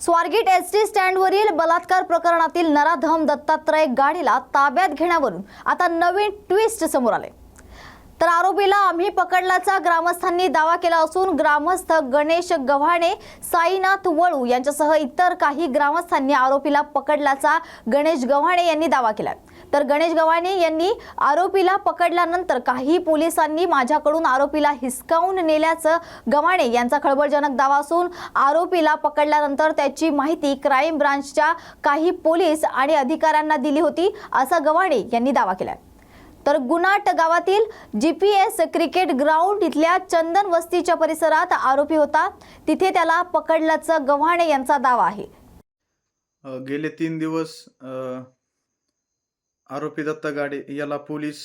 Swargate S T स्टँडवरील बलात्कार प्रकरणातील नराधम दत्तात्रय गाडीला ताब्यात घेण्यावरून आता नवीन ट्विस्ट समोर आले. तर आरोपीला आम्ही पकडल्याचा ग्रामस्थांनी दावा केला असून ग्रामस्थ गणेश गव्हाणे साईनाथ वळू यांच्यासह इतर काही ग्रामस्थांनी आरोपीला पकडल्याचा गणेश गव्हाणे यांनी दावा केला तर गणेश गव्हाणे यांनी आरोपीला पकडल्यानंतर काही पोलिसांनी माझ्याकडून आरोपीला हिसकावून नेल्याचं गव्हाणे यांचा खळबळजनक दावा असून आरोपीला पकडल्यानंतर त्याची माहिती क्राईम ब्रांचच्या काही पोलीस आणि अधिकाऱ्यांना दिली होती असा गव्हाणे यांनी दावा केला तर गुनाट गावातील जीपीएस क्रिकेट ग्राउंड इथल्या चंदन वस्तीच्या परिसरात आरोपी होता. तिथे त्याला पकडल्याचं गव्हाणे यांचा दावा आहे. गेले तीन दिवस आरोपी दत्ता गाडे याला पोलीस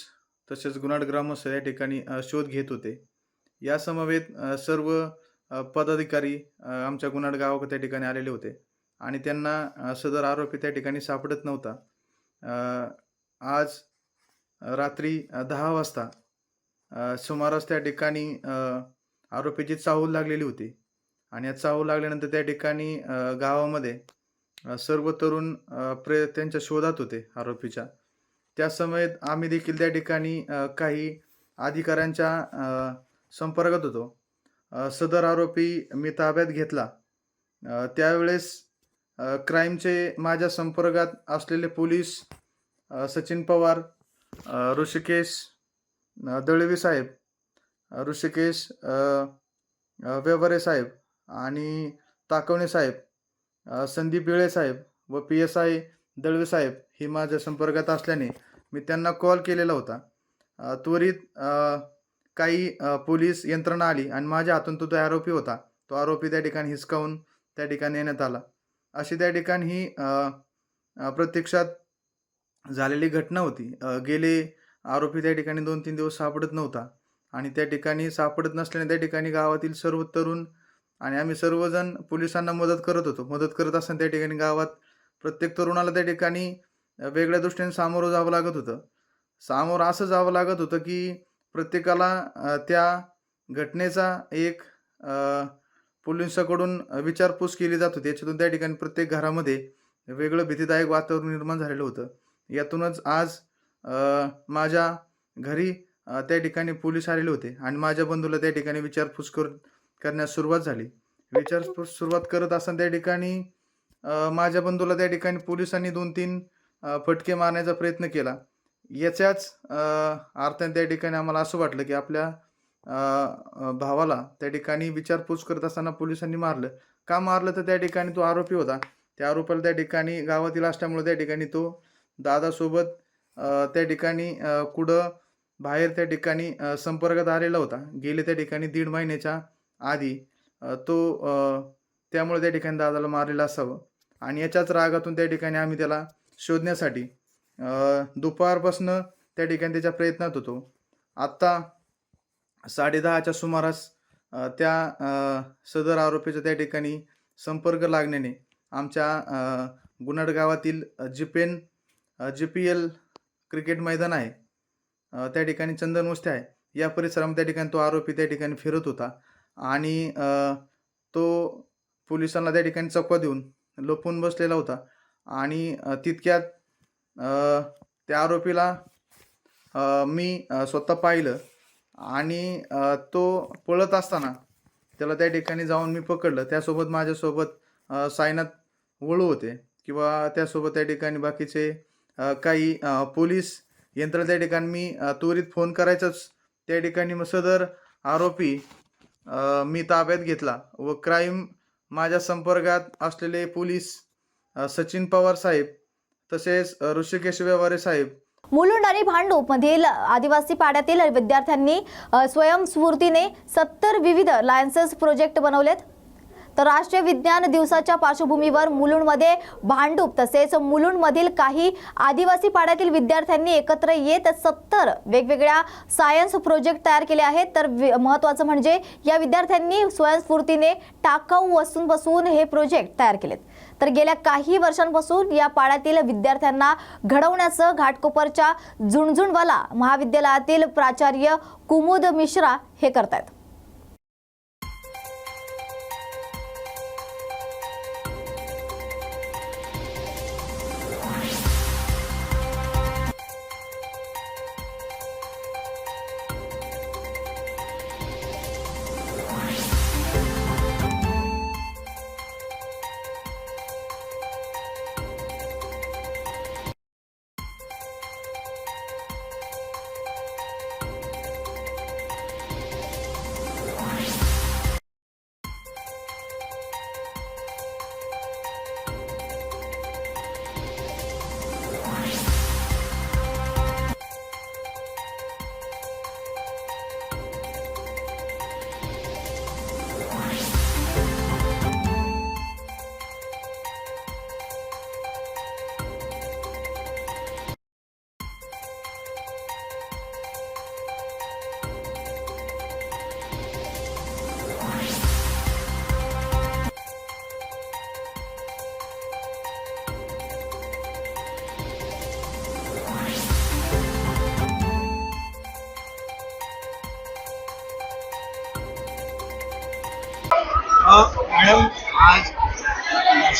तसेच गुन्हाड ग्रामस्थ या ठिकाणी शोध घेत होते. या समवेत सर्व पदाधिकारी आमच्या गुन्हाड गावा त्या ठिकाणी आलेले होते आणि त्यांना सदर आरोपी त्या ठिकाणी सापडत नव्हता. आज रात्री दहा वाजता सुमारास त्या ठिकाणी आरोपीची चाहूल लागलेली होती आणि या चाहूल लागल्यानंतर त्या ठिकाणी गावामध्ये सर्व तरुण अ, प्रे त्यांच्या शोधात होते आरोपीच्या. त्या समयेत आम्ही देखील त्या ठिकाणी काही अधिकाऱ्यांच्या संपर्कात होतो. सदर आरोपी मी ताब्यात घेतला. त्यावेळेस क्राईमचे माझ्या संपर्कात असलेले पोलीस सचिन पवार ऋषिकेश दळवी साहेब ऋषिकेश अ, व्यवहारे साहेब आणि ताकवणे साहेब संदीप बिळे साहेब व पी एस आय दळवे साहेब हे माझ्या संपर्कात असल्याने मी त्यांना कॉल केलेला होता. त्वरित काही पोलीस यंत्रणा आली आणि माझ्या हातून तो तो आरोपी होता तो आरोपी त्या ठिकाणी हिसकावून त्या ठिकाणी येण्यात आला. अशी त्या ठिकाणी ही प्रत्यक्षात झालेली घटना होती. गेले आरोपी त्या ठिकाणी दोन तीन दिवस सापडत नव्हता आणि त्या ठिकाणी सापडत नसल्याने त्या ठिकाणी गावातील सर्व तरुण आणि आम्ही सर्वजण पोलिसांना मदत करत होतो. मदत करत असताना त्या ठिकाणी गावात प्रत्येक तरुणाला त्या ठिकाणी वेगळ्या दृष्टीने सामोरं जावं लागत होतं. सामोरं असं जावं लागत होतं की प्रत्येकाला त्या घटनेचा एक पोलिसांकडून विचारपूस केली जात होती. याच्यातून त्या ठिकाणी प्रत्येक घरामध्ये वेगळं भीतीदायक वातावरण निर्माण झालेलं होतं. यातूनच आज माझ्या घरी त्या ठिकाणी पोलीस आलेले होते आणि माझ्या बंधूला त्या ठिकाणी विचारपूस कर करण्यास सुरुवात झाली. विचारपूस सुरुवात करत असताना त्या ठिकाणी माझ्या बंधूला त्या ठिकाणी पोलिसांनी दोन तीन फटके मारण्याचा प्रयत्न केला. याच्याच अर्थाने त्या ठिकाणी आम्हाला असं वाटलं की आपल्या भावाला त्या ठिकाणी विचारपूस करत असताना पोलिसांनी मारलं. का मारलं तर त्या ठिकाणी तो आरोपी होता. त्या आरोपाला त्या ठिकाणी गावातील असल्यामुळे त्या ठिकाणी तो दादासोबत त्या ठिकाणी कुठं बाहेर त्या ठिकाणी संपर्कात आलेला होता. गेले त्या ठिकाणी दीड महिन्याच्या आधी तो त्यामुळे त्या ठिकाणी दादाला मारलेला असावं. आणि याच्याच रागातून त्या ठिकाणी आम्ही त्याला शोधण्यासाठी दुपारपासनं त्या ठिकाणी त्याच्या प्रयत्नात होतो. आत्ता साडेदहाच्या सुमारास त्या सदर आरोपीचा त्या ठिकाणी संपर्क लागण्याने आमच्या अ, गुन्हाड गावातील जिपेन जी पी एल क्रिकेट मैदान आहे त्या ठिकाणी चंदन वस्ती आहे. या परिसरामध्ये त्या ठिकाणी तो आरोपी त्या ठिकाणी फिरत होता आणि तो पोलिसांना त्या ठिकाणी चकवा देऊन लपून बसलेला होता. आणि तितक्यात त्या आरोपीला मी स्वतः पाहिलं. आणि तो पळत असताना त्याला त्या ठिकाणी जाऊन मी पकडलं. त्यासोबत माझ्यासोबत सायनाथ साईनाथ वळू होते किंवा त्यासोबत त्या ठिकाणी बाकीचे काही पोलीस यंत्र त्या ठिकाणी मी त्वरित फोन करायचंच. त्या ठिकाणी मग सदर आरोपी मी ताब्यात घेतला व क्राईम माझ्या संपर्कात असलेले पोलीस सचिन पवार साहेब तसेच ऋषिकेश व्यवहारे साहेब. मुलुंड आणि भांडूप मधील आदिवासी पाड्यातील विद्यार्थ्यांनी स्वयंस्फूर्तीने सत्तर विविध लायन्सेस प्रोजेक्ट बनवलेत. तर राष्ट्रीय विज्ञान दिवसाच्या पार्श्वभूमीवर मुलुंडमध्ये भांडूप तसेच मुलुंडमधील काही आदिवासी पाड्यातील विद्यार्थ्यांनी एकत्र येत सत्तर वेगवेगळ्या सायन्स प्रोजेक्ट तयार केले आहेत. तर वि- महत्त्वाचं म्हणजे या विद्यार्थ्यांनी स्वयंस्फूर्तीने टाकाऊ वस्तूंपासून हे प्रोजेक्ट तयार केलेत. तर गेल्या काही वर्षांपासून या पाड्यातील विद्यार्थ्यांना घडवण्याचं घाटकोपरच्या झुणझुणवाला महाविद्यालयातील प्राचार्य कुमुद मिश्रा हे करतायत.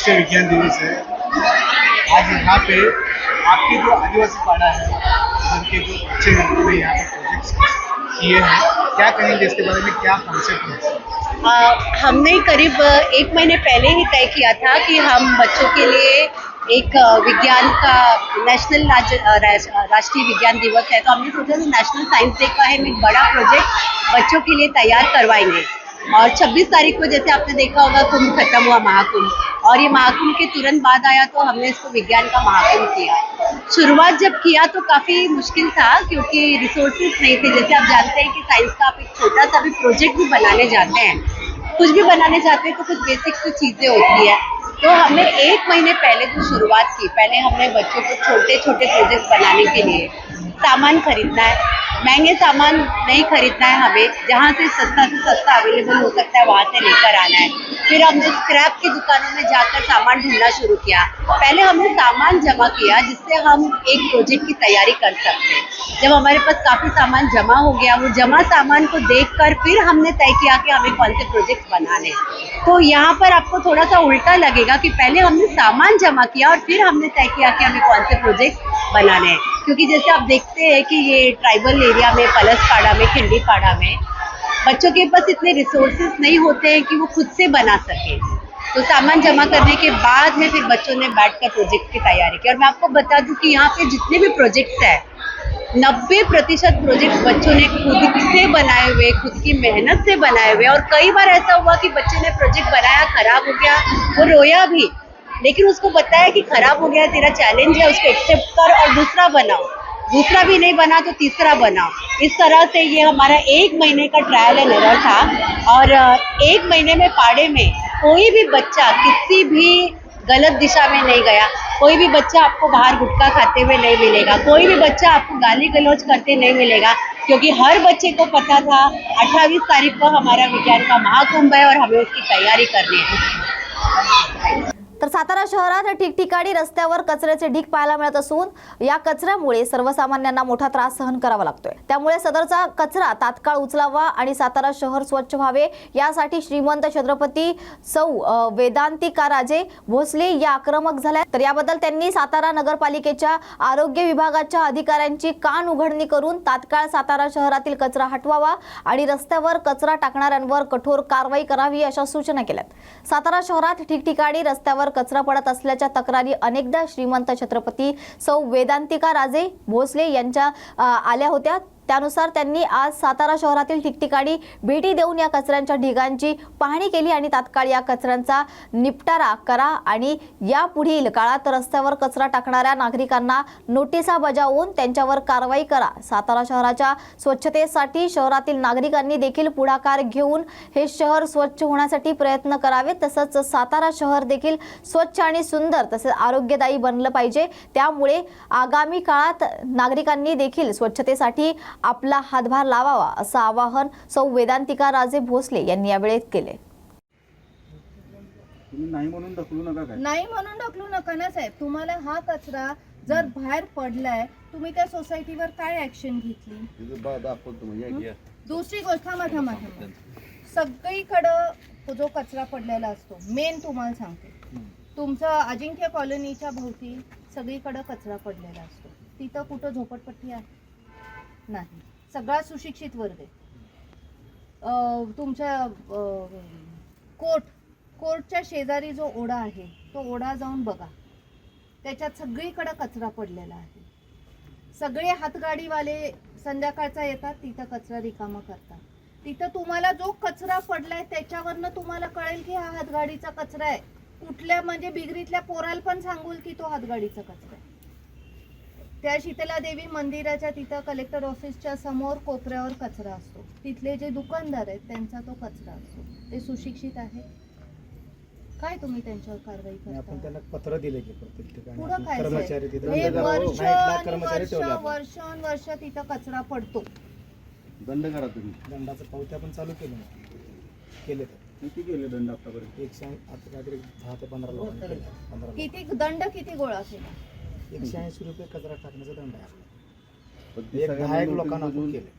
राष्ट्रीय विज्ञान दिवस है। आज यहाँ पे आपके जो आदिवासी पाड़ा है उधर के जो बच्चे हैं उन्होंने यहाँ पे प्रोजेक्ट्स किए हैं। क्या कहेंगे इसके बारे में क्या कॉन्सेप्ट है? अ, हमने करीब एक महीने पहले ही तय किया था कि हम बच्चों के लिए एक विज्ञान का नेशनल राष्ट्रीय विज्ञान दिवस है। तो हमने सोचा कि नेशनल साइंस डे का हम एक बड़ा प्रोजेक्ट बच्चों के लिए तैयार करवाएँगे। और 26 तारीख को जैसे आपने देखा होगा कुंभ खत्म हुआ महाकुंभ। और ये महाकुंभ के तुरंत बाद आया तो हमने इसको विज्ञान का महाकुंभ किया। शुरुआत जब किया तो काफ़ी मुश्किल था क्योंकि रिसोर्सेज नहीं थे। जैसे आप जानते हैं कि साइंस का आप एक छोटा सा भी प्रोजेक्ट भी बनाने जाते हैं। कुछ भी बनाने जाते हैं तो कुछ बेसिक सी चीज़ें होती है। तो हमने एक महीने पहले तो शुरुआत की। पहले हमने बच्चों को छोटे छोटे प्रोजेक्ट बनाने के लिए सामान खरीदना है। महँगे सामान नहीं खरीदना है हमें। जहाँ से सस्ता से सस्ता अवेलेबल हो सकता है, वहाँ से लेकर आना है। फिर हमने स्क्रैप की दुकानों में जाकर सामान ढूंढना शुरू किया। पहले हमने सामान जमा किया, जिससे हम एक प्रोजेक्ट की तैयारी कर सकते जब हमारे पास काफ़ी सामान जमा हो गया, वो जमा सामान को देखकर फिर हमने तय किया कि हमें कौन से प्रोजेक्ट बनाने हैं। तो यहाँ पर आपको थोड़ा सा उल्टा लगेगा कि पहले हमने सामान जमा किया और फिर हमने तय किया कि हमें कौन से प्रोजेक्ट बनाने हैं। क्योंकि जैसे आप देखते हैं कि ये ट्राइबल एरिया में पलसपाड़ा में खिंडीपाड़ा में, बच्चों के पास इतने रिसोर्सेज नहीं होते हैं कि वो खुद से बना सके। तो सामान जमा करने के बाद में फिर बच्चों ने बैठकर प्रोजेक्ट की तैयारी की। और मैं आपको बता दूँ कि यहाँ पे जितने भी प्रोजेक्ट्स हैं, नब्बे प्रतिशत प्रोजेक्ट बच्चों ने खुद से बनाए हुए, खुद की मेहनत से बनाए हुए। और कई बार ऐसा हुआ कि बच्चे ने प्रोजेक्ट बनाया, खराब हो गया, वो रोया भी। लेकिन उसको बताया कि खराब हो गया, तेरा चैलेंज है, उसको एक्सेप्ट कर और दूसरा बनाओ। दूसरा भी नहीं बना तो तीसरा बनाओ। इस तरह से ये हमारा एक महीने का ट्रायल एंड एरर था। और एक महीने में पाड़े में कोई भी बच्चा किसी भी गलत दिशा में नहीं गया। कोई भी बच्चा आपको बाहर गुटखा खाते हुए नहीं मिलेगा। कोई भी बच्चा आपको गाली गलौज करते नहीं मिलेगा। क्योंकि हर बच्चे को पता था 28 तारीख को हमारा विज्ञान का महाकुंभ है और हमें उसकी तैयारी करनी है। तर सातारा शहरात ठिकठिकाणी रस्त्यावर कचऱ्याचे ढीक पाहायला मिळत असून या कचऱ्यामुळे सर्वसामान्यांना मोठा त्रास सहन करावा लागतोय. त्यामुळे सदरचा कचरा तात्काळ उचलावा आणि सातारा शहर स्वच्छ व्हावे यासाठी श्रीमंत छत्रपती सौ वेदांतिका राजे भोसले या आक्रमक झाल्या. तर याबद्दल त्यांनी सातारा नगरपालिकेच्या आरोग्य विभागाच्या अधिकाऱ्यांची कान उघडणी करून तात्काळ सातारा शहरातील कचरा हटवावा आणि रस्त्यावर कचरा टाकणाऱ्यांवर कठोर कारवाई करावी अशा सूचना केल्यात. सातारा शहरात ठिकठिकाणी रस्त्यावर कचरा पडत असल्याच्या तक्रारी अनेकदा श्रीमंत छत्रपती सौ वेदांतिका राजे भोसले यांच्या आल्या होत्या. त्यानुसार त्यांनी आज सातारा शहरातील ठिकठिकाणी भेटी देऊन या कचऱ्यांच्या ढिगांची पाहणी केली आणि तात्काळ या कचऱ्यांचा निपटारा करा आणि यापुढील काळात रस्त्यावर कचरा टाकणाऱ्या नागरिकांना नोटिसा बजावून त्यांच्यावर कारवाई करा. सातारा शहराच्या स्वच्छतेसाठी शहरातील नागरिकांनी देखील पुढाकार घेऊन हे शहर स्वच्छ होण्यासाठी प्रयत्न करावेत तसंच सातारा शहर देखील स्वच्छ आणि सुंदर तसेच आरोग्यदायी बनलं पाहिजे. त्यामुळे आगामी काळात नागरिकांनी देखील स्वच्छतेसाठी आपला हातभार लावावा असं आवाहन सौ वेदांतिका राजे भोसले यांनी यावेळी केले. तुम्ही नाही म्हणून ढकलू नका काय? नाही म्हणून ढकलू नका ना साहेब. तुम्हाला हा कचरा जर बाहेर पडलाय तुम्ही त्या सोसायटीवर काय ऍक्शन घेतली? दुसरी गोष्ट थांबा थांबा थांबा. सगळीकडं जो कचरा पडलेला असतो मेन तुम्हाला सांगते. तुमचं अजिंक्य कॉलनीच्या भोवती सगळीकडं कचरा पडलेला असतो. तिथं कुठं झोपडपट्टी आहे? नाही. सगळा सुशिक्षित वर्ग आहे. तुमच्या कोर्ट कोर्टच्या शेजारी जो ओढा आहे तो ओढा जाऊन बघा. त्याच्यात सगळीकडे कचरा पडलेला आहे. सगळे हातगाडीवाले संध्याकाळचा येतात तिथं कचरा रिकामा करतात. तिथं तुम्हाला जो कचरा पडलाय त्याच्यावरनं तुम्हाला कळेल की हा हातगाडीचा कचरा आहे. कुठल्या म्हणजे बिगरीतल्या पोराला पण सांगूल की तो हातगाडीचा कचरा त्या शीतला देवी मंदिराच्या तिथं कलेक्टर ऑफिसच्या समोर कोपऱ्यावर कचरा असतो. तिथले जे दुकानदार आहेत त्यांचा तो कचरा असतो. ते सुशिक्षित आहे. काय तुम्ही त्यांच्यावर कारवाई आपण करता? त्यांना पत्र दिले की प्रत्येक ठिकाणी. कर्मचारी? तिथे हे कचरा पडतो. दंड करा तुम्ही. दंडाचं पावत्या पण चालू केलं केले किती केले दंड आतापर्यंत? एकशे आता काहीतरी दहा ते पंधरा लोकांनी लोक. किती दंड किती गोळा केला? एकशे ऐंशी रुपये कचरा टाकण्याचा दंड आहे एक सगळ्यांना दहा एक लोकांना आपण केले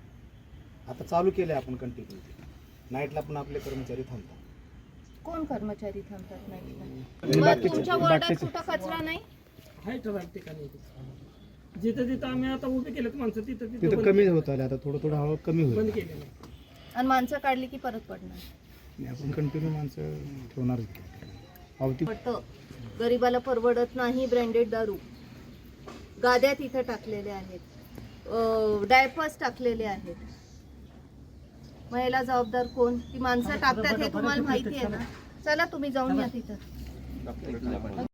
आता चालू केले आपण कंटिन्यू नाईटला पण आपले कर्मचारी थांबतात. कोण कर्मचारी थांबतात नाही मग तुमच्या वॉर्डात कुठं कचरा नाही? आहे ठराविक ठिकाणी जिथं जिथं आम्ही आता उभे केलेत माणसं तिथं तिथं कमी. होत आलं. आता थोडं थोडं हळू कमी होईल. बंद केलेलं. आणि माणसं काढली की परत पडणार. आणि आपण कंटिन्यू माणसं ठेवणार पावती पडतं गरिबाला परवडत नाही ब्रँडेड दारू. गाद्या तिथं टाकलेल्या आहेत. डायपर्स टाकलेले आहेत. महिला जबाबदार कोण? ती माणसं टाकतात हे तुम्हाला माहिती आहे ना. चला तुम्ही जाऊन या तिथं.